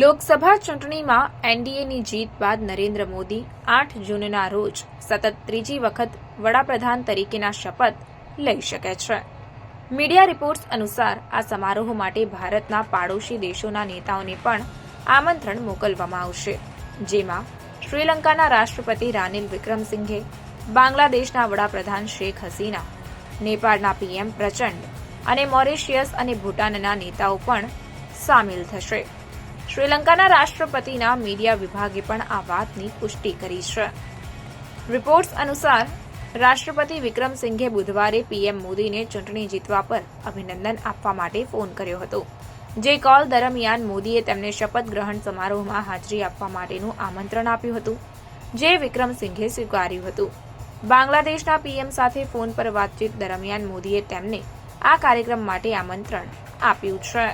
લોકસભા ચૂંટણીમાં એનડીએની જીત બાદ નરેન્દ્ર મોદી આઠ જૂનના રોજ સતત ત્રીજી વખત વડાપ્રધાન તરીકેના શપથ લઈ શકે છે. મીડિયા રિપોર્ટ્સ અનુસાર આ સમારોહ માટે ભારતના પાડોશી દેશોના નેતાઓને પણ આમંત્રણ મોકલવામાં આવશે. જેમાં શ્રીલંકાના રાષ્ટ્રપતિ રાનિલ વિક્રમસિંઘે, બાંગ્લાદેશના વડાપ્રધાન શેખ હસીના, નેપાળના પીએમ પ્રચંડ અને મોરિશિયસ અને ભૂટાનના નેતાઓ પણ સામેલ થશે. શ્રીલંકાના રાષ્ટ્રપતિના મીડિયા વિભાગે પણ આ વાતની પુષ્ટિ કરી છે. રિપોર્ટ્સ અનુસાર, રાષ્ટ્રપતિ વિક્રમસિંઘે બુધવારે પીએમ મોદીને ચૂંટણી જીતવા પર અભિનંદન આપવા માટે ફોન કર્યો હતો. જે કોલ દરમિયાન મોદીએ તેમને શપથ ગ્રહણ સમારોહમાં હાજરી આપવા માટેનું આમંત્રણ આપ્યું હતું, જે વિક્રમસિંઘે સ્વીકાર્યું હતું. બાંગ્લાદેશના પીએમ સાથે ફોન પર વાતચીત દરમિયાન મોદીએ તેમને આ કાર્યક્રમ માટે આમંત્રણ આપ્યું છે.